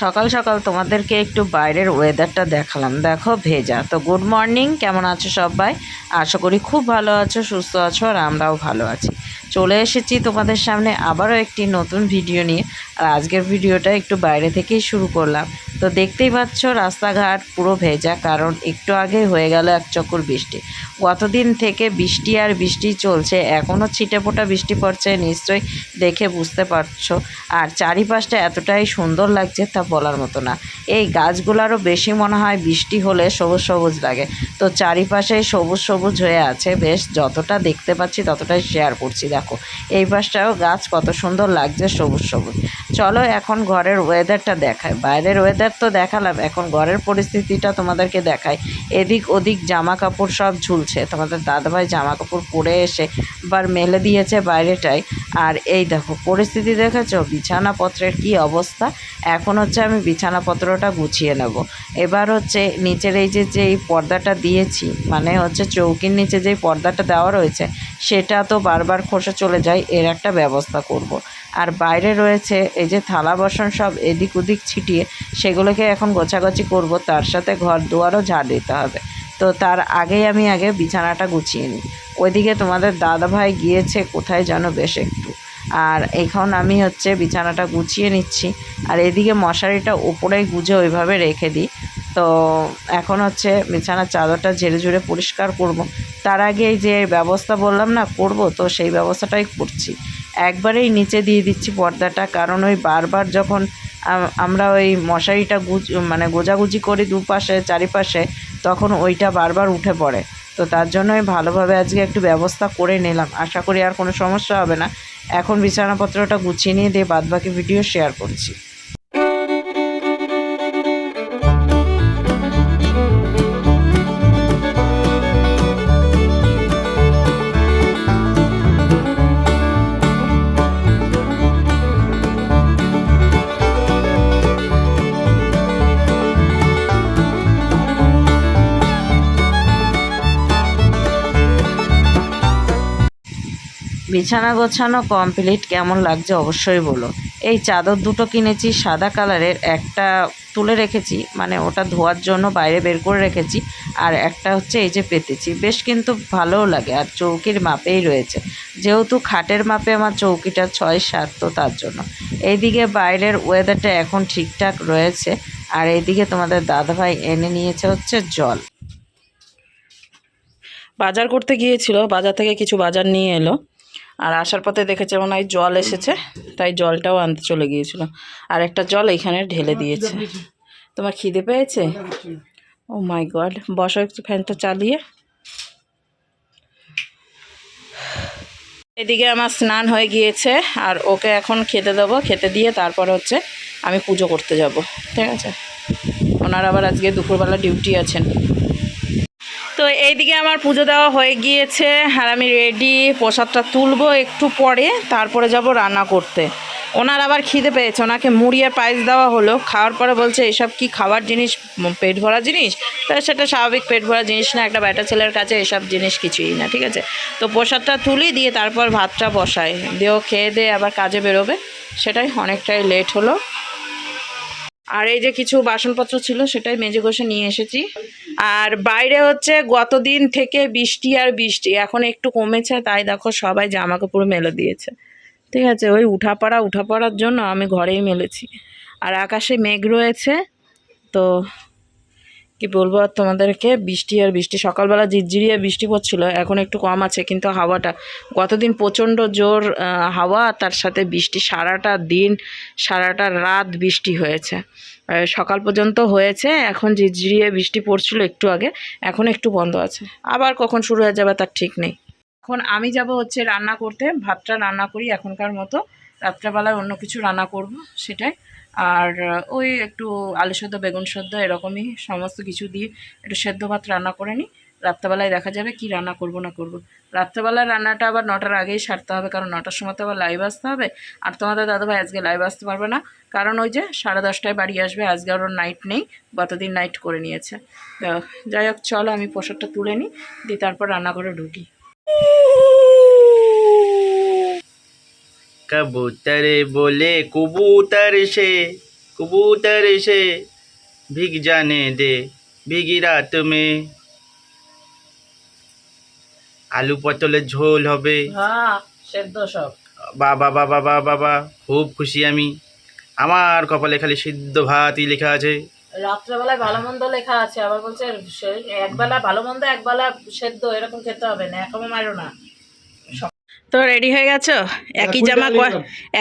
সকাল সকাল তোমাদেরকে একটু বাইরের ওয়েদারটা দেখালাম। দেখো, ভেজা। তো গুড মর্নিং কেমন আছো সবাই? আশা করি খুব ভালো আছো, সুস্থ আছো, আর আমরাও ভালো আছি। চলে এসেছি তোমাদের সামনে আবারও একটি নতুন ভিডিও নিয়ে। আর আজকের ভিডিওটা একটু বাইরে থেকেই শুরু করলাম। তো দেখতেই পাচ্ছ, রাস্তাঘাট পুরো ভেজা, কারণ একটু আগে হয়ে গেল এক চক্কর বৃষ্টি। গতদিন থেকে বৃষ্টি আর বৃষ্টি চলছে, এখনও ছিটে ফোটা বৃষ্টি পড়ছে, নিশ্চয়ই দেখে বুঝতে পারছ। আর চারিপাশটা এতটাই সুন্দর লাগছে তা বলার মতো না। এই গাছগুলোরও বেশি মনে হয় বৃষ্টি হলে সবুজ সবুজ লাগে। তো চারিপাশে সবুজ সবুজ হয়ে আছে, বেশ যতটা দেখতে পাচ্ছি ততটাই শেয়ার করছি, দেখো। এই পাশটাও গাছ কত সুন্দর লাগছে, সবুজ সবুজ। চলো এখন ঘরের ওয়েদারটা দেখায় বাইরের ওয়েদার তো দেখালাম, এখন ঘরের পরিস্থিতিটা তোমাদেরকে দেখায় এদিক ওদিক জামা কাপড় সব ঝুলছে, তোমাদের দাদাভাই জামা কাপড় পরে এসে বার মেলে দিয়েছে বাইরেটায়। আর এই দেখো, পরিস্থিতি দেখেছ? বিছানাপত্রের কি অবস্থা? এখন হচ্ছে আমি বিছানাপত্রটা গুছিয়ে নেব। এবার হচ্ছে নিচের এই যে যে এই পর্দাটা দিয়েছি মানে হচ্ছে চৌকির নিচে যেই পর্দাটা দেওয়া রয়েছে, সেটা তো বারবার খসে চলে যায়, এর একটা ব্যবস্থা করব। আর বাইরে রয়েছে এই যে থালা বাসন সব এদিক ওদিক ছিটিয়ে, সেগুলোকে এখন গোছাগুছি করব। তার সাথে ঘর দুয়ারও ঝাড় দিতে হবে। তো তার আগেই আমি আগে বিছানাটা গুছিয়ে নিই। ওইদিকে তোমাদের দাদা ভাই গিয়েছে, কোথায় যেন বেশ একটু। আর এখন আমি হচ্ছে বিছানাটা গুছিয়ে নিচ্ছি। আর এদিকে মশারিটা ওপরেই গুজে ওইভাবে রেখে দিই। তো এখন হচ্ছে বিছানার চাদরটা ঝেড়ে ঝুড়ে পরিষ্কার করব। তার আগে যে ব্যবস্থা বললাম না, করব। তো সেই ব্যবস্থাটাই করছি। একবারেই নিচে দিয়ে দিচ্ছি পর্দাটা, কারণ ওই বারবার যখন আমরা ওই মশারিটা গুজ মানে গোজাগুজি করি দুপাশে, চারিপাশে, তখন ওইটা বারবার উঠে পড়ে। তো তার জন্যই ভালোভাবে আজকে একটু ব্যবস্থা করে নিলাম। আশা করি আর কোনো সমস্যা হবে না। এখন বিছানাপত্রটা গুছিয়ে নিয়ে দিয়ে বাদবাকি ভিডিও শেয়ার করছি। বিছানা গোছানো কমপ্লিট কেমন লাগছে অবশ্যই বলো এই চাদর দুটো কিনেছি, সাদা কালারের, একটা তুলে রেখেছি মানে ওটা ধোয়ার জন্য বাইরে বের করে রেখেছি, আর একটা হচ্ছে এই যে পেতেছি। বেশ কিন্তু ভালোও লাগে, আর চৌকির মাপেই রয়েছে। যেহেতু খাটের মাপে আমার চৌকিটা ছয় সাত, তো তার জন্য। এইদিকে বাইরের ওয়েদারটা এখন ঠিকঠাক রয়েছে, আর এইদিকে তোমাদের দাদাভাই এনে নিয়েছে হচ্ছে জল। বাজার করতে গিয়েছিল, বাজার থেকে কিছু বাজার নিয়ে এলো। আর আসার পথে দেখেছে মনে হয় জল এসেছে তাই জলটাও আনতে চলে গিয়েছিল। আর একটা জল এখানে ঢেলে দিয়েছে। তোমার খিদে পেয়েছে? ও মাই গড বসো একটু ফ্যানটা চালিয়ে। এদিকে আমার স্নান হয়ে গিয়েছে আর ওকে এখন খেতে দেবো খেতে দিয়ে তারপর হচ্ছে আমি পুজো করতে যাব। ঠিক আছে? ওনার আবার আজকে দুপুরবেলা ডিউটি আছেন। তো এইদিকে আমার পুজো দেওয়া হয়ে গিয়েছে আর আমি রেডি প্রসাদটা তুলবো একটু পরে, তারপরে যাব রান্না করতে। ওনার আবার খিদে পেয়েছে, ওনাকে মুড়ি আর পায়েস দেওয়া হলো। খাওয়ার পরে বলছে, এসব কি খাবার জিনিস, পেট ভরা জিনিস? তা সেটা স্বাভাবিক, পেট ভরা জিনিস না, একটা ব্যাটা ছেলের কাছে এসব জিনিস কিছুই না, ঠিক আছে? তো প্রসাদটা তুলি, দিয়ে তারপর ভাতটা বসাই। দিয়েও খেয়ে দিয়ে আবার কাজে বেরোবে। সেটাই অনেকটাই লেট হলো। আর এই যে কিছু বাসনপত্র ছিল, সেটাই মেজে ঘষে নিয়ে এসেছি। আর বাইরে হচ্ছে গতদিন থেকে বৃষ্টি আর বৃষ্টি, এখন একটু কমেছে, তাই দেখো সবাই জামা কাপড় মেলে দিয়েছে। ঠিক আছে, ওই উঠাপড়া, উঠাপড়ার জন্য আমি ঘরেই মেলেছি। আর আকাশে মেঘ রয়েছে, তো কি বলব আর তোমাদেরকে? বৃষ্টি আর বৃষ্টি। সকালবেলা ঝিরঝিরিয়ে বৃষ্টি পড়ছিল, এখন একটু কম আছে, কিন্তু হাওয়াটা। গতদিন প্রচণ্ড জোর হাওয়া তার সাথে বৃষ্টি। সারাটা দিন, সারাটা রাত বৃষ্টি হয়েছে। সকাল পর্যন্ত হয়েছে, এখন ঝিরঝিরিয়ে বৃষ্টি পড়ছিল একটু আগে, এখন একটু বন্ধ আছে। আবার কখন শুরু হয়ে যাবে তার ঠিক নেই। এখন আমি যাব হচ্ছে রান্না করতে, ভাতটা রান্না করি এখনকার মতো। রাত্রেবেলায় অন্য কিছু রান্না করব, সেটাই। আর ওই একটু আলু সেদ্ধ, বেগুন সেদ্ধ এরকমই সমস্ত কিছু দিয়ে একটু সেদ্ধ ভাত রান্না করে নিই। রাত্রেবেলায় দেখা যাবে কি রান্না করব না করব। রাত্রেবেলার রান্নাটা আবার নটার আগেই সারতে হবে, কারণ নটার সময় তো আবার লাইভ আসতে হবে। আর তোমাদের দাদাভাই আজকে লাইভ আসতে পারবে না, কারণ ওই যে সাড়ে দশটায় বাড়ি আসবে, আজকে ওর নাইট নেই, গতদিন নাইট করে নিয়েছে। যাই হোক, চলো আমি পোশাকটা তুলে নিই, দিয়ে তারপর রান্নাঘরে ঢুকি। কবুতর বলে কবুতর সে কবুতর সে ভিগ জানে দে ভিগি রাত মে আলু পটলের ঝোল হবে। হ্যাঁ, সেদ্ধ বাবা বাবা বাবা বাবা খুব খুশি আমি। আমার কপালে খালি সিদ্ধ ভাতই লেখা আছে। রাত্রেবেলায় ভালো মন্দ লেখা আছে আবার বলছে একবেলা ভালো মন্দ একবেলা সেদ্ধ এরকম খেতে হবে না এখনও মারো না। তো রেডি হয়ে গেছো? একই জামা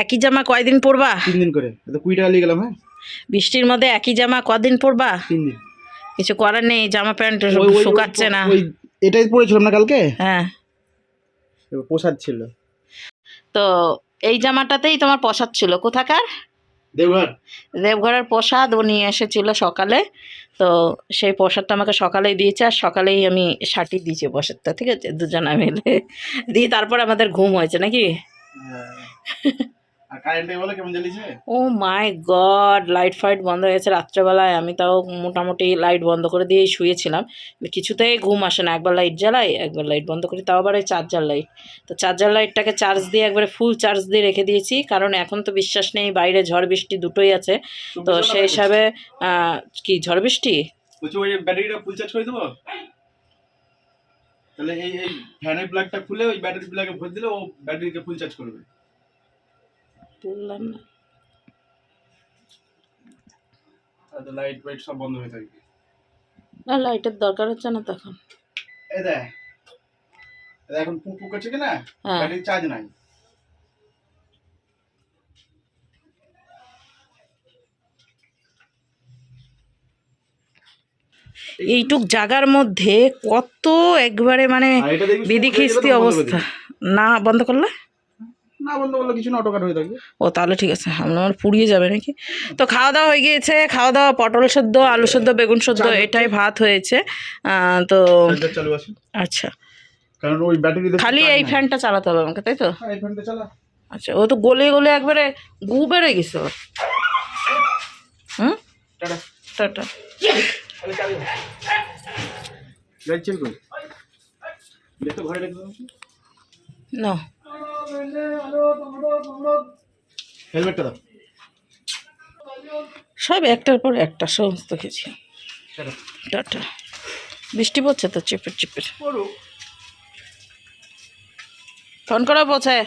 একই জামা কয়দিন পরবা? তিন দিন করে। তো কুড়ি টাকা নিয়ে গেলাম হ্যাঁ। বৃষ্টির মধ্যে একই জামা কদিন পরবা? তিন দিন। কিছু করার নেই জামা প্যান্ট শুকাচ্ছে না। এটাই পরেছিলাম না কালকে? হ্যাঁ। পোশাক ছিল। তো এই জামাটাতেই তোমার পোশাক ছিল। কোথাকার? দেবঘর দেবঘরের প্রসাদ ও নিয়ে এসেছিল সকালে তো সেই প্রসাদটা আমাকে সকালেই দিয়েছে আর সকালেই আমি শাটি দিয়েছি প্রসাদটা ঠিক আছে? দুজনে মিলে। দিয়ে তারপর আমাদের ঘুম হয়েছে নাকি? ও মাই গড লাইট ফাইট বন্ধ হয়ে গেছে রাত্রেবেলায়। আমি তাও মোটামুটি লাইট বন্ধ করে দিয়েই শুয়েছিলাম। কিছুতেই ঘুম আসে না। একবার লাইট জ্বালাই একবার লাইট বন্ধ করি। তাও আবার ওই চার্জার লাইট তো চার্জার লাইটটাকে চার্জ দিয়ে একবারে ফুল চার্জ দিয়ে রেখে দিয়েছি। কারণ এখন তো বিশ্বাস নেই বাইরে ঝড় বৃষ্টি দুটোই আছে। তো সেই হিসাবে কি ঝড় বৃষ্টি? ব্যাটারিটা ফুল চার্জ করে দেবো? তাহলে এই এই ফ্যানের প্লাগটা খুলে ওই ব্যাটারি প্লাগে ভরে দিলে ও ব্যাটারিকে ফুল চার্জ করবে। বললাম না। লাইট ফাইট সব বন্ধ হয়ে থাকবে। না লাইটের দরকার হচ্ছে না তখন। এই দেখ এখন পুক করছে কি না ব্যাটারি চার্জ নাই। এইটুক জাগার মধ্যে কত একবারে মানে বিধি খিস্তি অবস্থা। না বন্ধ করলে? না বন্ধ করলে কিছু না অটো কাট হয়ে থাকবে। ও তাহলে ঠিক আছে আমরা আমার পুড়িয়ে যাবে নাকি? তো খাওয়া দাওয়া হয়ে গিয়েছে খাওয়া দাওয়া পটল সেদ্ধ আলু সেদ্ধ বেগুন সেদ্ধ এটাই ভাত হয়েছে। তো চালু আছে। আচ্ছা। কারণ ওই ব্যাটারি খালি এই ফ্যানটা চালাতে হবে আমাকে তাই তো? এই ফ্যানটা চালা। আচ্ছা ও তো গলে গলে একবারে গু বেড়ে গেছে ওর। হুম? টাটা। না। হেলমেটটা দাও। সব একটার পর একটা সমস্ত কিছু। টাটা। বৃষ্টি পড়ছে তো চিপের চিপের। ফোন করা পৌঁছায়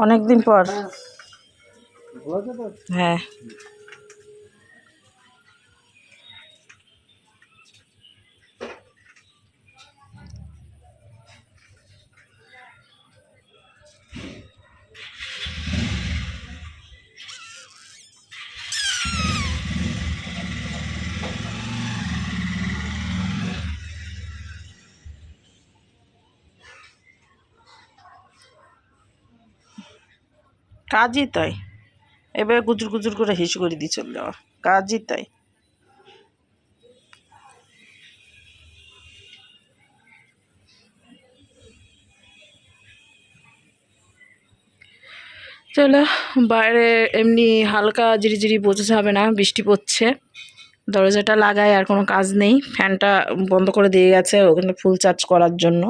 অনেক দিন পর। হ্যাঁ। কাজই তাই। এবার গুজুর গুজুর করে হিস করে দিয়ে চলে যাওয়া। কাজই তাই। চলো, বাইরে এমনি হালকা জিরিজিরি বোঝা যাবে না, বৃষ্টি পড়ছে। দরজাটা লাগায় আর কোনো কাজ নেই। ফ্যানটা বন্ধ করে দিয়ে গেছে, ওখানে ফুল চার্জ করার জন্য।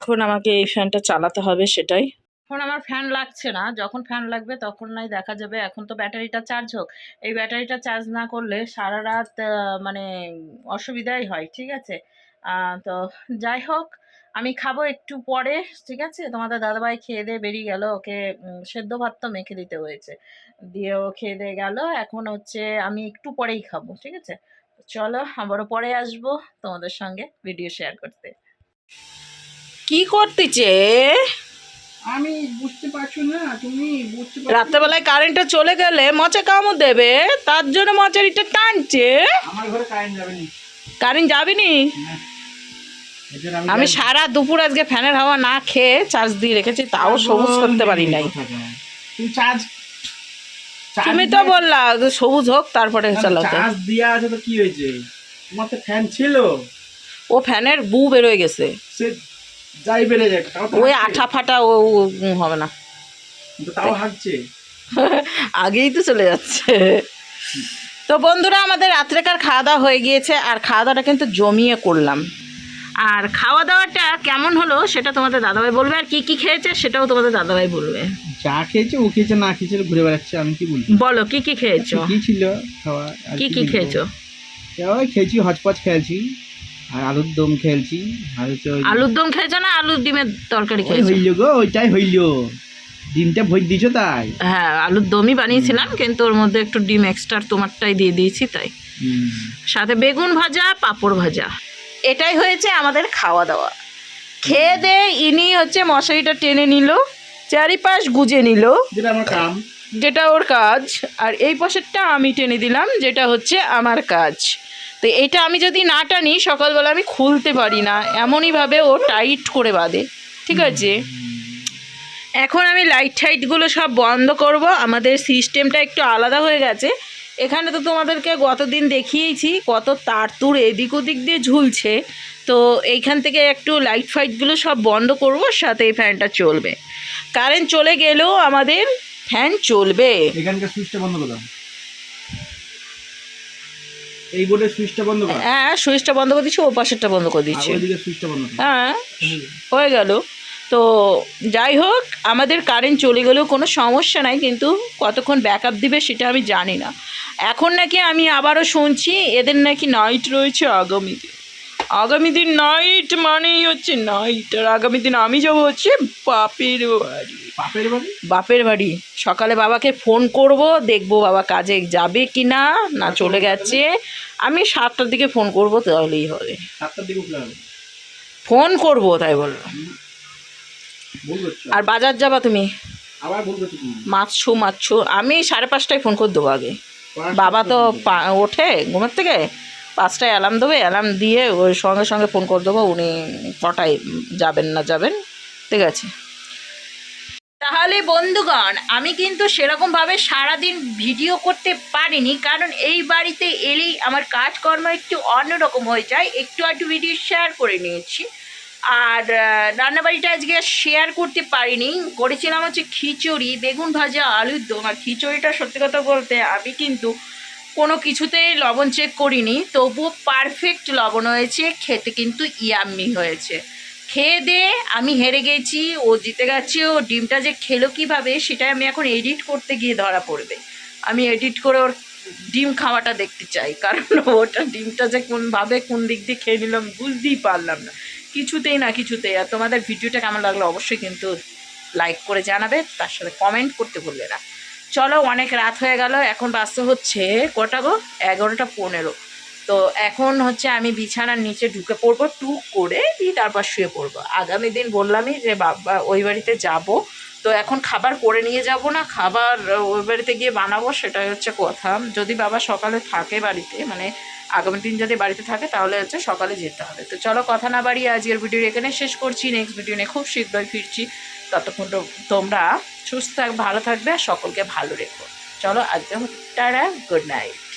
এখন আমাকে এই ফ্যানটা চালাতে হবে সেটাই? এখন আমার ফ্যান লাগছে না, যখন ফ্যান লাগবে তখন নাই, দেখা যাবে, এখন তো ব্যাটারিটা চার্জ হোক। এই ব্যাটারিটা চার্জ না করলে সারা রাত মানে অসুবিধাই হয়, ঠিক আছে? তো যাই হোক, আমি খাব একটু পরে, ঠিক আছে? তোমাদের দাদাভাই খেয়ে দিয়ে বেরিয়ে গেল, ওকে সেদ্ধ ভাত তো মেখে দিতে হয়েছে। দিয়ে ও খেয়ে দিয়ে গেল, এখন হচ্ছে আমি একটু পরেই খাব, ঠিক আছে? চলো, আবারও পরে আসব তোমাদের সঙ্গে ভিডিও শেয়ার করতে। কি করতেছে? আমি বুঝতে পারছ না তুমি বুঝতে রাত্রেবেলায় কারেন্টটা চলে গেলে মচা কামড় দেবে তার জন্য মচারিটা টানছে। আমার ঘরে কারেন্ট যাবে না। কারেন্ট যাবে নি? আমি সারা দুপুর আজকে ফ্যানের হাওয়া না খেয়ে চার্জ দিয়ে রেখেছি তাও সবুজ করতে পারি নাই। তুমি চার্জ তুমি তো বললা সবুজ হোক তারপরে চালাতে চার্জ দেওয়া আছে তো কি হয়েছে? তোমার তো ফ্যান ছিল। ও ফ্যানের বু বেরোয় গেছে। যাই বেড়ে যাক ওই। আঠা ফাটা ও হবে না। তাও হাঁকছে আগেই তো চলে যাচ্ছে। তো বন্ধুরা আমাদের রাত্রেকার খাওয়া দাওয়া হয়ে গিয়েছে আর খাওয়া দাওয়াটা কিন্তু জমিয়ে করলাম। আর খাওয়া দাওয়াটা কেমন হলো সেটা তোমাদের দাদাভাই বলবে আর কি কি খেয়েছে সেটাও তোমাদের দাদাভাই বলবে। যা খেয়েছে ও খেয়েছে না খেয়েছে ঘুরে বেড়াচ্ছে আমি কি বলছি বলো কি কি খেয়েছো? কি ছিল খাওয়া কি কি খেয়েছো? ওই খেয়েছি হচপচ খেয়েছি। আর আলুর দম খেয়েছি আর হচ্ছে ওই- আলুর দম খেয়েছো না? আলুর ডিমের তরকারি ওই খেয়েছো হইল গো ওইটাই হইল। ডিমটা ভোজ দিছো তাই? হ্যাঁ আলুর দমই বানিয়েছিলাম কিন্তু ওর মধ্যে একটু ডিম এক্সট্রা তোমারটাই দিয়ে দিয়েছি তাই। হুম। সাথে বেগুন ভাজা পাঁপড় ভাজা। এটাই হয়েছে আমাদের খাওয়া দাওয়া। খেয়ে দে ইনি হচ্ছে মশারিটা টেনে নিল চারিপাশ গুজে নিল। যেটা আমার কাম। যেটা ওর কাজ। আর এই পাশেরটা আমি টেনে দিলাম যেটা হচ্ছে আমার কাজ। তো এটা আমি যদি না টানি, সকালবেলা আমি খুলতে পারি না। এমনইভাবে ও টাইট করে বাঁধে, ঠিক আছে? এখন আমি লাইট টাইটগুলো সব বন্ধ করব। আমাদের সিস্টেমটা একটু আলাদা হয়ে গেছে। এখানে তো তোমাদেরকে গতদিন দেখিয়েছি, কত তার তুর এদিক ওদিক দিয়ে ঝুলছে। তো এইখান থেকে একটু লাইট ফাইটগুলো সব বন্ধ করব, সাথে এই ফ্যানটা চলবে। কারেন্ট চলে গেলেও আমাদের ফ্যান চলবে। এখানকার সুইচটা বন্ধ করে দাও। এই বোর্ডে সুইচটা বন্ধ কর। হ্যাঁ সুইচটা বন্ধ করে দিচ্ছি ও পাশেরটা বন্ধ করে দিচ্ছি। ওইদিকে সুইচটা বন্ধ হ্যাঁ হয়ে গেল। তো যাই হোক আমাদের কারেন্ট চলে গেলেও কোনো সমস্যা নাই কিন্তু কতক্ষণ ব্যাকআপ দিবে সেটা আমি জানি না। এখন নাকি আমি আবারও শুনছি এদের নাকি নাইট রয়েছে আগামী দিন আগামী দিন নাইট মানেই হচ্ছে নাইট আর আগামী দিন আমি যাব হচ্ছে বাপের বাড়ি। পাপের বাড়ি? বাপের বাড়ি। সকালে বাবাকে ফোন করব দেখব বাবা কাজে যাবে কি না না চলে গেছে। আমি সাতটার দিকে ফোন করব তাহলেই হবে। সাতটার দিকে ফোন করব তাই বলল আর বাজার যাবা তুমি? মাছছু মাছছু আমি সাড়ে পাঁচটায় ফোন করে দেবো আগে। বাবা তো ওঠে ঘুমের থেকে? পাঁচটায় অ্যালার্ম দেবে অ্যালার্ম দিয়ে ওই সঙ্গে সঙ্গে ফোন করে দেবো, উনি কটায় যাবেন না যাবেন, ঠিক আছে? তাহলে বন্ধুগণ, আমি কিন্তু সেরকমভাবে সারাদিন ভিডিও করতে পারিনি, কারণ এই বাড়িতে এলেই আমার কাজকর্ম একটু অন্যরকম হয়ে যায়, একটু একটু ভিডিও শেয়ার করে নিয়েছি। আর রান্নাবাড়িটা আজকে শেয়ার করতে পারিনি, করেছিলাম হচ্ছে খিচুড়ি, বেগুন ভাজা, আলুর দম, আর খিচুড়িটা সত্যি কথা বলতে আমি কিন্তু কোনো কিছুতেই লবণ চেক করিনি, তবুও পারফেক্ট লবণ হয়েছে, খেতে কিন্তু ইয়াম্মি হয়েছে। খেয়ে দিয়ে আমি হেরে গেছি, ও জিতে গেছে, ও ডিমটা যে খেলো কীভাবে, সেটাই আমি এখন এডিট করতে গিয়ে ধরা পড়বে। আমি এডিট করে ওর ডিম খাওয়াটা দেখতে চাই, কারণ ওটা ডিমটা যে কোনভাবে কোন দিক দিয়ে খেয়ে নিলাম বুঝতেই পারলাম না। কিছুতেই না কিছুতেই, আর তোমাদের ভিডিওটা কেমন লাগল অবশ্যই কিন্তু লাইক করে জানাবে, তার সাথে কমেন্ট করতে ভুলবে না। চলো অনেক রাত হয়ে গেল, এখন বাসতে হচ্ছে কটা গো? এগারোটা পনেরো। তো এখন হচ্ছে আমি বিছানার নিচে ঢুকে পড়ব, টুক করে দিয়ে তারপর শুয়ে পড়ব। আগামী দিন বললামই যে বাবা ওই বাড়িতে যাব। তো এখন খাবার করে নিয়ে যাব না, খাবার ওই বাড়িতে গিয়ে বানাবো সেটাই হচ্ছে কথা। যদি বাবা সকালে থাকে বাড়িতে মানে আগামী দিন যদি বাড়িতে থাকে তাহলে হচ্ছে সকালে যেতে হবে। তো চলো কথা না বাড়িয়ে আজকের ভিডিও এখানে শেষ করছি নেক্সট ভিডিও নিয়ে খুব শীঘ্রই ফিরছি। ততক্ষণ তোমরা সুস্থ ভালো থাকবে আর সকলকে ভালো রেখো। চলো আজকে টাটা গুড নাইট